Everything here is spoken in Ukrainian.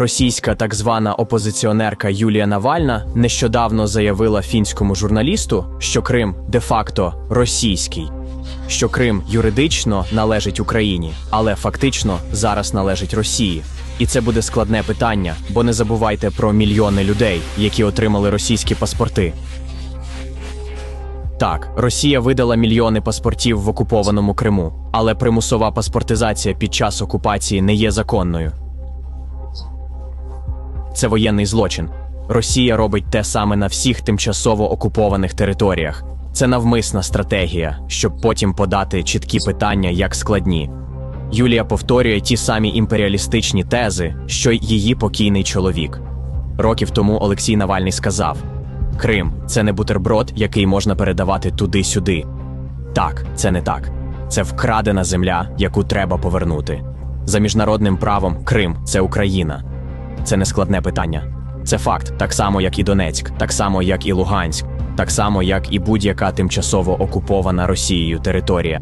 Російська так звана опозиціонерка Юлія Навальна нещодавно заявила фінському журналісту, що Крим де-факто російський, що Крим юридично належить Україні, але фактично зараз належить Росії. І це буде складне питання, бо не забувайте про мільйони людей, які отримали російські паспорти. Так, Росія видала мільйони паспортів в окупованому Криму, але примусова паспортизація під час окупації не є законною. Це воєнний злочин. Росія робить те саме на всіх тимчасово окупованих територіях. Це навмисна стратегія, щоб потім подати чіткі питання як складні. Юлія повторює ті самі імперіалістичні тези, що й її покійний чоловік. Років тому Олексій Навальний сказав: Крим це не бутерброд, який можна передавати туди-сюди. Так, це не так. Це вкрадена земля, яку треба повернути. За міжнародним правом Крим це Україна. Це не складне питання. Це факт, так само, як і Донецьк, так само, як і Луганськ, так само, як і будь-яка тимчасово окупована Росією територія.